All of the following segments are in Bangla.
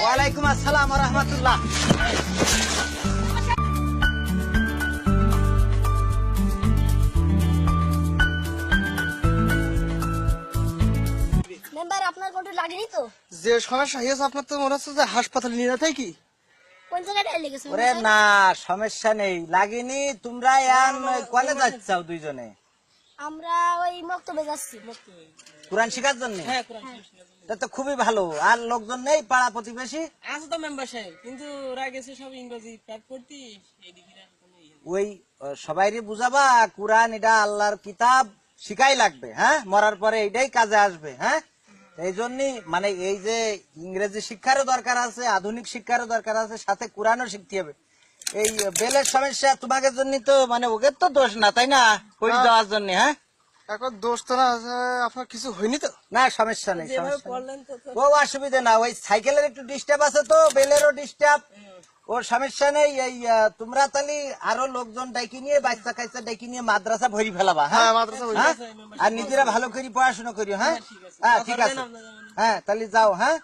ওয়ালাইকুম আসসালাম রহমতুল্লাহ। মেম্বার আপনার কোনটা লাগেনি তো? যে সমস্যা হয়েছে আপনার তো মনে হচ্ছে যে হাসপাতালে নিয়ে যেতে কি? কোন জায়গাটায় লেগেছে ওরে না সমস্যা নেই। লাগিনি তোমরা ইয়ান কলে যাচ্ছাও দুইজনে? আমরা ওই মক্তবে যাচ্ছি কোরআন শিখার জন্য? হ্যাঁ কোরআন তা খুবই ভালো। আর লোকজন নেই পাড়া প্রতিবেশী। আছে তো মেম্বার সাহেব কিন্তু ওরা গেছে সব ইংরেজি প্যাক করতে ইয়ে ওই সবাইরে বুঝাবা কোরআন এটা আল্লাহর কিতাব শিখাই লাগবে হ্যাঁ? মরার পরে এইটাই কাজে আসবে হ্যাঁ? এই জন্যই মানে এই যে ইংরেজি শিক্ষারও দরকার আছে আধুনিক শিক্ষারও দরকার আছে সাথে কোরআনও শিখতে হবে। এই বেলের সমস্যা তোমাদের জন্য তো মানে ওকে তো দোষ না তাই না? করে দেওয়ার জন্য হ্যাঁ? এখন দোষ তো না আপনার কিছু হয়নি তো? না সমস্যা নেই ও অসুবিধা না ওই সাইকেলের একটু ডিস্টার্ব আছে তো বেলেরও ডিস্টার্ব ওর সমস্যা নেই এই তোমরা তাহলে আরও লোকজন ডাকি নিয়ে বাচ্চা কাচ্চা ডাকি নিয়ে মাদ্রাসা ভরি ফেলাবা হ্যাঁ? হ্যাঁ, মাদ্রাসা হ্যাঁ? আর নিজেরা ভালো করে পড়াশোনা করিও হ্যাঁ? হ্যাঁ ঠিক আছে। হ্যাঁ তাহলে যাও হ্যাঁ।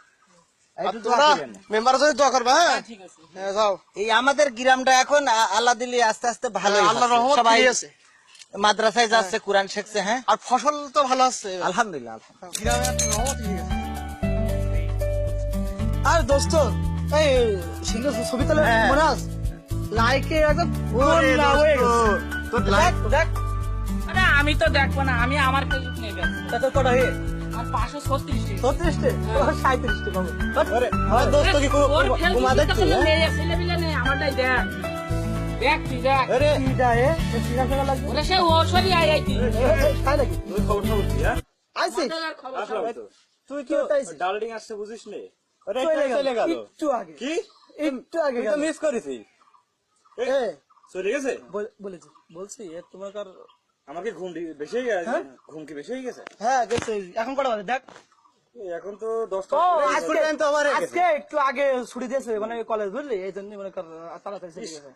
মেম্বার যদি দোয়া করবে হ্যাঁ? ঠিক আছে। হ্যাঁ, যাও। এই আমাদের গ্রামটা এখন আল্লাহ দিলি আস্তে আস্তে ভালো আল্লাহ রহমত সবাই আছে মাদ্রাসায় যাচ্ছে কোরআন শিখছে হ্যাঁ? আর ফসল তো ভালো আছে। আলহামদুলিল্লাহ। আর দোস্ত এই ছবি তাহলে হ্যাঁ। মনে আছে লাইকে একদম হয়ে দেখ আরে আমি তো দেখব না আমি আমার কটা হয়ে? আর পাঁচশো ছত্রিশ ছত্রিশটে? সাঁত্রিশটে পাবো। আমার দোস্ত কি কোনো দেখ দেখ। তুই দেখ ওরে, কিটা এ? সিঙ্গা সিঙ্গা লাগবে? ওরে সে ও আই আই তুই তাই নাকি আইছি তুই কি আইছি ডালডিং আসছে বুঝিস নে? ওরে, চলে গেল। একটু আগে। কি? একটু আগে তুই মিস করেছিস এ চলে গেছে? বলেছি। বলছি এ তোমার কার আমার কি ঘুম বেশি হয়ে গেছে? ঘুম কি বেশি হয়ে গেছে? হ্যাঁ গেছে। এখন কটা বাজে? দেখ। এখন তো দশটা ও বেজে গেছে। আজকে তো আমার আজকে একটু আগে ছুটি দিয়েছে মানে কলেজ বুঝলি? এই জন্য মানে তাড়াতাড়ি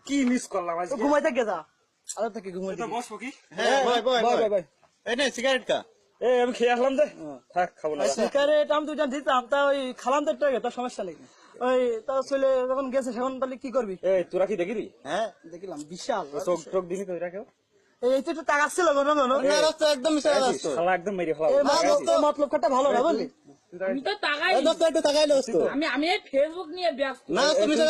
কি মিস করলাম ঘুমাই থেকে যা। আরে থেকে ঘুমাই বসবো কি? হ্যাঁ, বয়, বয়, বয়, বয়। বয়, বয়। এই নে, সিগারেট কা? এই আমি খেয়ে আসলাম যে। থাক খাব না। সিগারেট আমি দুইটা দিতাম তা ওই খালাম তো একটু তার সমস্যা নেই। ওই তা ছেলে যখন গেছে সেখন তাহলে কি করবি? এই তোরা কি দেখিলি? হ্যাঁ? দেখলাম বিশাল। চোখ চোখ দিবি তো এরা কেউ এই তো না, রাস্তা একদম মেরে ফেলা মতলব খাটা ভালো না বুঝলি? আমি তো তাকাই একটু তাকাই দোস্ত। আমি আমি ফেসবুক নিয়ে ব্যস্ত। না, তো মিশে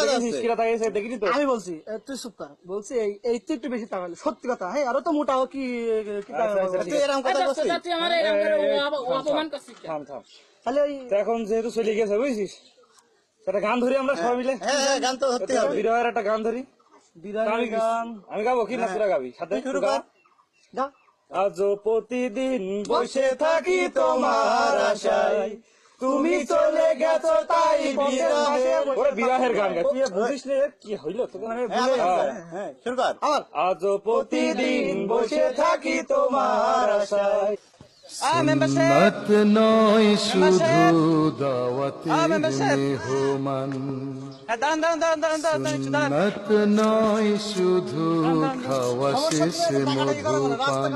গেছে। দেখিনি তো? আমি বলছি তুই চুপ কর। বলছি এই এই তো একটু বেশি টাকা সত্যি কথা হ্যাঁ আরও তো মোটাও কি কি টাকা হবে? তুই এরকম কথা বলছিস? তুই আমার এরকম অপমান করছিস থাম থাম। তাহলে এখন যেহেতু চলে গেছে বুঝছিস? একটা গান ধরি আমরা সবাই মিলে? হ্যাঁ, হ্যাঁ, গান তো হবে। বিরহের একটা গান ধরি। আমি গান। আমি গাবো কি না তোরা গাবি? সাথে তুই শুরু কর। গা আজও প্রতিদিন বসে থাকি তোমার আশায়। তুমি চলে গেছো তাই বিরাহের ওরে বিরহের গান গাই তুই বুঝিস নে কি হইল তোকে? মানে হ্যাঁ, ভুলে হ্যাঁ, হ্যাঁ, আজও প্রতিদিন বসে থাকি তোমার আশায়। সাহেব। মত নয় শুধু দাওয়াতের। মেহমান। হ্যাঁ। মত নয় শুধু খাওয়া শেষে মধুপান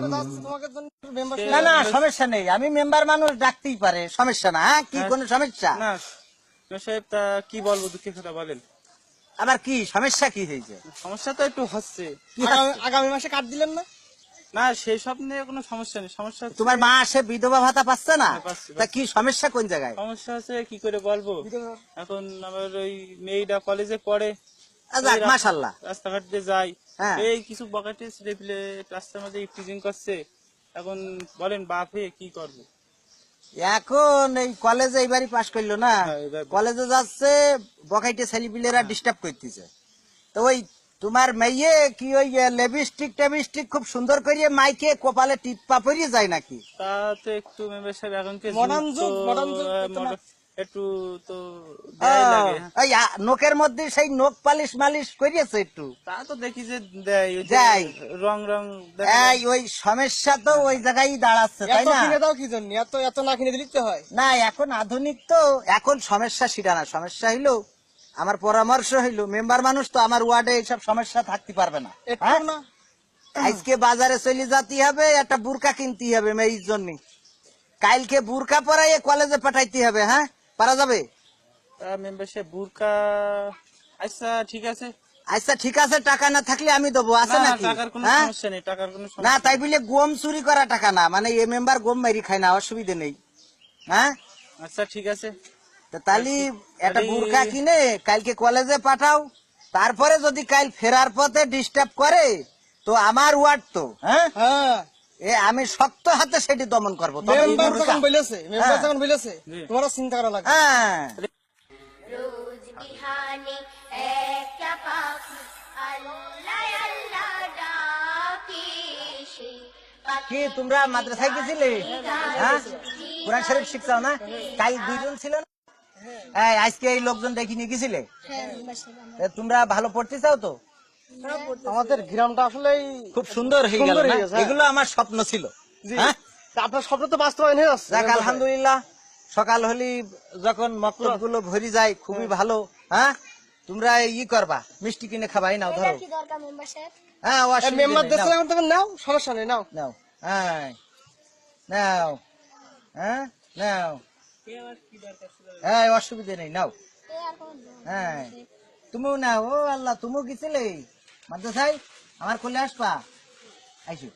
না না সমস্যা নেই। আমি মেম্বার মানুষ ডাকতেই পারে। সমস্যা না হ্যাঁ? কি কোনো সমস্যা? না সাহেব তা কি বলব দুঃখের কথা বলেন। আবার কি সমস্যা কি হয়েছে? সমস্যা তো একটু হচ্ছে। আগামী মাসে কাট দিলেন না? না সেই সব নিয়ে কোনো সমস্যা নেই। সমস্যা তোমার মা আসে বিধবা ভাতা পাচ্ছে না? হ্যাঁ, তা কি সমস্যা কোন জায়গায়? সমস্যা আছে কি করে বলব? এখন আমার ওই মেয়েটা কলেজে পড়ে। আ, মাশাল্লাহ রাস্তাঘাট দিয়ে হ্যাঁ। এই কিছু বকাটে রাস্তার মধ্যে টিচিং করছে। এখন বলেন বাপ হয়ে কি করব? এখন এই কলেজে এইবারই পাশ করল না। হ্যাঁ, কলেজে যাচ্ছে বকাইটে ছেলে ছেলেপিলেরা ডিস্টার্ব করতেছে। তো ওই তোমার মেয়ে কি ওই লেবিস্টিক টেবিস্টিক খুব সুন্দর করিয়ে মাইকে কপালে টিপা পরিয়ে যায় নাকি? তা তো একটু মেম্বার সাহেব এখন কি। একটু তো দেয় লাগে। ও, নোকের মধ্যে সেই নোক পালিশ মালিশ করিয়েছে একটু। তা তো দেখি যে দেয় ওই দেয়। রং রং এই ওই সমস্যা তো ওই জায়গায় দাঁড়াচ্ছে তাই এত না? কিনে দাও কি জন্য? এত এত না কিনে দিতে হয়। না এখন আধুনিক তো এখন সমস্যা সেটা না সমস্যা হইল আমার পরামর্শ হইল মেম্বার মানুষ তো আমার ওয়ার্ডে এইসব সমস্যা থাকতে পারবে না। হ্যাঁ? আজকে বাজারে চলে যাতে হবে একটা বুরকা কিনতে হবে মেয়ের জন্য। কালকে বুরকা পরাইয়ে কলেজে পাঠাইতে হবে হ্যাঁ? পারা যাবে? বুরকা আচ্ছা ঠিক আছে। আচ্ছা ঠিক আছে টাকা না থাকলে আমি দেবো আছে না, টাকার কোনো হ্যাঁ? সমস্যা নেই টাকার কোনো না তাই বলে গম চুরি করা টাকা না মানে এ মেম্বার গম মারি খায় না অসুবিধে নেই। হ্যাঁ? আচ্ছা ঠিক আছে। তাহলে একটা বুরকা কিনে কালকে কলেজে পাঠাও। তারপরে যদি কাল ফেরার পথে ডিস্টার্ব করে তো আমার ওয়ার্ড তো হ্যাঁ? হ্যাঁ। এ আমি শক্ত হাতে সেটি দমন করব। হ্যাঁ। তোমারও চিন্তা করা লাগবে। হ্যাঁ। কি তোমরা মাদ্রাসায় গেছিলে? হ্যাঁ? কোরআন শরীফ শিখছাও না? কাল দুইজন ছিল না? এই, আজকে এই লোকজন দেখি নিয়ে গেছিলে? হ্যাঁ তোমরা ভালো পড়তে চাও তো? আমাদের গ্রামটা আসলে খুব সুন্দর হয়ে গেল? হয়ে হ্যাঁ। এগুলো আমার স্বপ্ন ছিল হ্যাঁ? আপনার স্বপ্ন তো বাস্তবায়ন হয়ে যাচ্ছে যাক আলহামদুলিল্লাহ সকাল হলি যখন মক্তবগুলো ভরি যায় খুবই ভালো হ্যাঁ? তোমরা ই করবা মিষ্টি কিনে খাবাই নাও ধরো। কি দরকার মেম্বারশিপ হ্যাঁ মেম্বার দেশে এখন তখন নাও সমস্যা নেই নাও। নাও হ্যাঁ নাও হ্যাঁ? নাও। হ্যাঁ অসুবিধে নেই নাও। হ্যাঁ তুমিও না ও আল্লাহ তুমিও গেছিলে? মাদ্রাসায়? আমার কোলে আসবা? আইসো।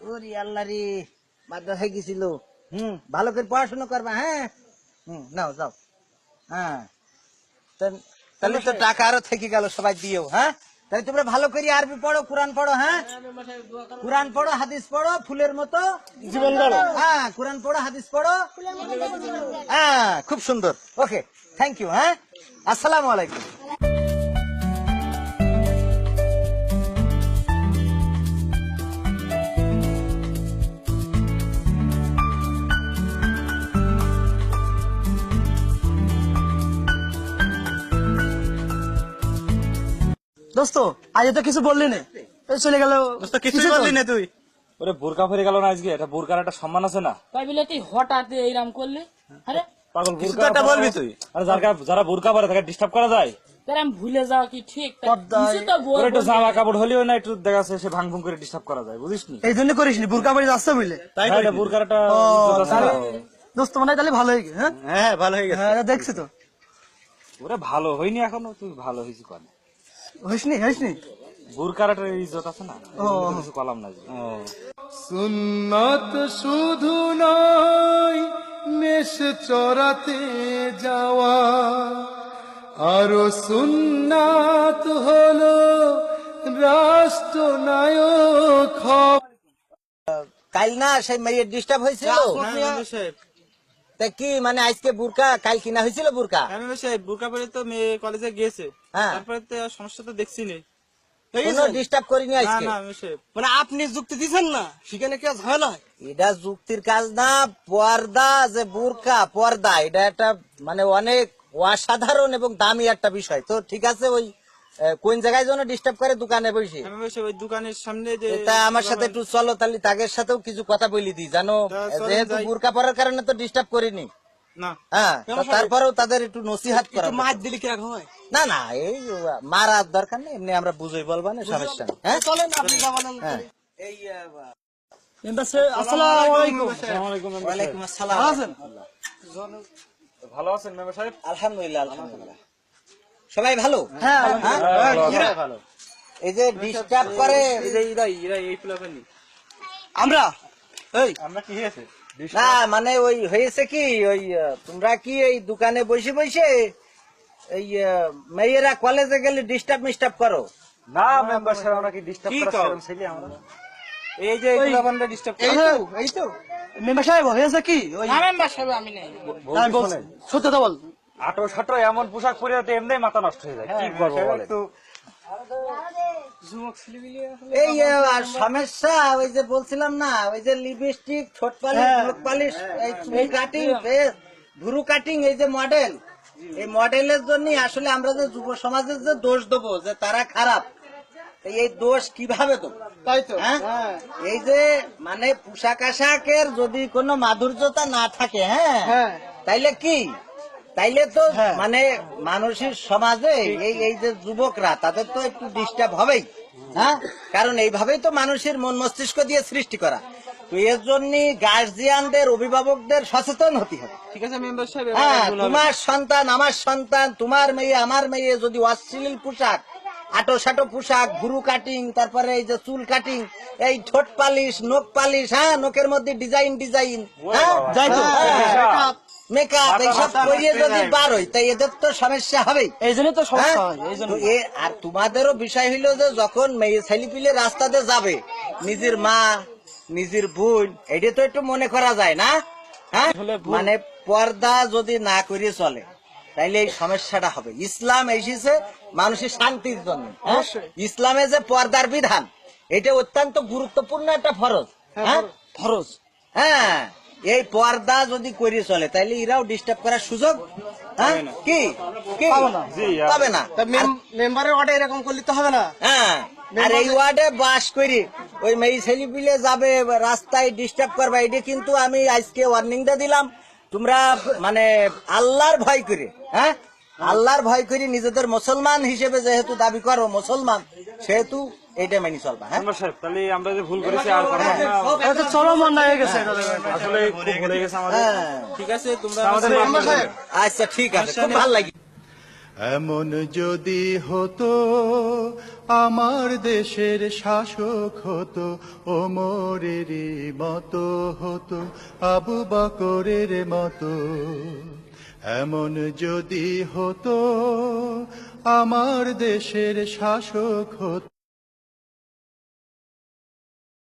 ওরে আল্লাহ রে মাদ্রাসায় গেছিল। হুম ভালো করে পড়াশোনা করবা হ্যাঁ? হুম নাও যাও। হ্যাঁ। তাহলে তো টাকা আরও থেকে গেল সবাই দিয়েও হ্যাঁ? তাহলে তোমরা ভালো করে আরবি পড়ো কোরআন পড়ো হ্যাঁ? কোরআন পড়ো হাদিস পড়ো ফুলের মতো। জীবন গড়ো। হ্যাঁ কোরআন পড়ো হাদিস পড়ো। হ্যাঁ খুব সুন্দর। ওকে থ্যাংক ইউ হ্যাঁ? আসসালামু আলাইকুম। দোস্ত আজ তো কিছু বললি না। চলে গেল। কিছুই বললি না তুই। ওরে বোরকা ফেরে গেল না আজকে? এটা বোরকার একটা সম্মান আছে না? তাই বলে তুই হঠাৎ এইরাম করলে? আরে? পাগল বোরকা একটা বলবি তুই। আরে যারা যারা বোরকা পরে তাকে ডিস্টার্ব করা যায়? ভুলে যাওয়া কি ঠিক? তা পর্দায়- কিছু তো বল ওর একটু জামা কাপড় হলেও না একটু দেখা যাচ্ছে সে করে ডিস্টার্ব করা যায় বুঝিস নি? এই জন্য করিস নি বুরকা বাড়ি আসতে বুঝলে? তাই। দোস্ত মনে হয় তাহলে ভালো হয়ে গেছে হ্যাঁ? হ্যাঁ ভালো হয়ে গেছে। হ্যাঁ দেখছি তো। ওরে ভালো হয়নি এখনও তুই ভালো হয়েছি কনে হইসনি হইসনি বোরকার একটা ইজ্জত আছে না? কিছু কলাম না সুন্নত শুধু নয় মেষ চড়াতে যাওয়া। আরও সুন্নাত হলো রাষ্ট্রনায়ক কাল না সেই মেয়ের ডিস্টার্ব হয়েছিল। তা কি মানে আজকে বুরকা কাল কিনা হয়েছিল বুরকা? আমি বুরকা পরে তো মেয়ে কলেজে গিয়েছে। হ্যাঁ। তারপরে তো সমস্যা তো দেখছি না। কোনো ডিস্টার্ব করিনি আজকে। মানে আপনি যুক্তি দিচ্ছেন না সেখানে কি ঝামেলা হয়? এটা যুক্তির কাজ না পর্দা যে বুরকা পর্দা এটা একটা মানে অনেক অসাধারণ এবং দামি একটা বিষয়। তো ঠিক আছে ওই কোন জায়গায় যেন ডিস্টার্ব করে? দোকানে বসে। ওই দোকানের সামনে যে তা আমার সাথে একটু চলো তাহলে তাদের সাথেও কিছু কথা বলি দিই জানো? যেহেতু। বুরকা পরার কারণে তো ডিস্টার্ব করিনি। হ্যাঁ তারপরেও তাদের একটু নসিহাত করা মাছ দিলে হয়? না না এই মারার দরকার নেই এমনি আমরা বুঝই বলবা না সমস্যা হ্যাঁ? চলেন আপনি হ্যাঁ। এই আসসালামু আলাইকুম। আসসালামু আলাইকুম। মেম্বার ওয়ালাইকুম আসসালাম। ভালো আছেন? ভালো আছেন মেম্বার সাহেব? আলহামদুলিল্লাহ আলহামদুলিল্লাহ। সবাই ভালো? হ্যাঁ হ্যাঁ? এই যে ডিস্টার্ব করে আমরা? এই। আমরা কি হয়েছে? না মানে ওই হয়েছে কি ওই তোমরা কি এই দোকানে বসে বসে এই মেয়েরা কলেজে গেলে ডিস্টার্ব মিস্টার্ব করো? না মেম্বার সাহেব আমরা কি ডিস্টার্ব করার? ছেলে আমরা? এই যে এই ফুলাফানরা ডিস্টার্ব এই তো এই তো। মেম্বার সাহেব হয়েছে কি? ওই না মেম্বার সাহেব আমি নাই। আমি বলছি সত্য তো বল। আটো সাটো এমন পোশাক পরে তো এমনি মাথা নষ্ট হয়ে যায় কি করব বলে এই সমস্যা ওই যে বলছিলাম না ওই যে লিপস্টিক ঠোঁট পালিশ মুখ পালিশ এই চুল কাটিং ভুরু কাটিং এই যে মডেল এই মডেলের জন্য আসলে আমরা যে যুব সমাজের যে দোষ দেবো যে তারা খারাপ এই দোষ কীভাবে দেবো? তাই তো হ্যাঁ? হ্যাঁ। এই যে মানে পোশাক আশাকের যদি কোনো মাধুর্যতা না থাকে হ্যাঁ? হ্যাঁ। তাইলে কি? তাইলে তো হ্যাঁ। মানে মানুষের সমাজে এই এই যে যুবকরা তাদের তো একটু ডিস্টার্ব হবেই হ্যাঁ? কারণ এইভাবেই তো মানুষের মন মস্তিষ্ক দিয়ে সৃষ্টি করা। তো এর জন্য গার্জিয়ানদের অভিভাবকদের সচেতন হতে হবে। ঠিক আছে মেম্বার সাহেব হ্যাঁ তোমার সন্তান আমার সন্তান তোমার মেয়ে আমার মেয়ে যদি অশ্লীল পোশাক আটো সাটো পোশাক গুরু কাটিং তারপরে এই যে চুল কাটিং এই ঠোঁট পালিশ নখ পালিশ হ্যাঁ নখের মধ্যে ডিজাইন ডিজাইন হ্যাঁ। মেকআপ এইসব করিয়ে যদি বার হয় তাই এদের তো সমস্যা হবেই। এই জন্য তো সমস্যা হ্যাঁ? হয় এই জন্য এ- আর তোমাদেরও বিষয় হইল যে যখন মেয়ে ছেলে পিলে রাস্তাতে যাবে নিজের মা নিজের বোন এটা তো একটু মনে করা যায় না? হ্যাঁ? মানে পর্দা যদি না করে চলে তাইলে এই সমস্যাটা হবে। ইসলাম এসেছে মানুষের শান্তির জন্য হ্যাঁ? ইসলামে যে পর্দার বিধান এটা অত্যন্ত গুরুত্বপূর্ণ একটা ফরজ হ্যাঁ? ফরজ। হ্যাঁ। এই পর্দা যদি করে চলে তাইলে এরাও ডিস্টার্ব করার সুযোগ হ্যাঁ? কি? কি? পাবে না। মেম্বারের অর্ডার এরকম করলে তো হবে না। হ্যাঁ। আর এই ওয়ার্ডে বাস করি ওই মেয়ে ছেলে পিলে যাবে রাস্তায় ডিস্টার্ব করবে এটা কিন্তু আমি আজকে ওয়ার্নিং দিয়ে দিলাম। তোমরা মানে আল্লাহর ভয় করে হ্যাঁ? আল্লাহর ভয় করে নিজেদের মুসলমান হিসেবে যেহেতু দাবি করো মুসলমান সেহেতু এইটা মেনে চলবা হ্যাঁ? সাহেব তাহলে আমরা যে ভুল করেছি আর করব না। এটা তো চলো মন হয়ে গেছে এটা। আসলে খুব ভুলে গেছে আমাদের। হ্যাঁ ঠিক আছে তোমরা আমাদের আচ্ছা ঠিক আছে খুব ভালো লাগে। এমন যদি হতো আমার দেশের শাসক হতো ওমরেরই মতো হতো আবু বকরের মতো। এমন যদি হতো আমার দেশের শাসক হতো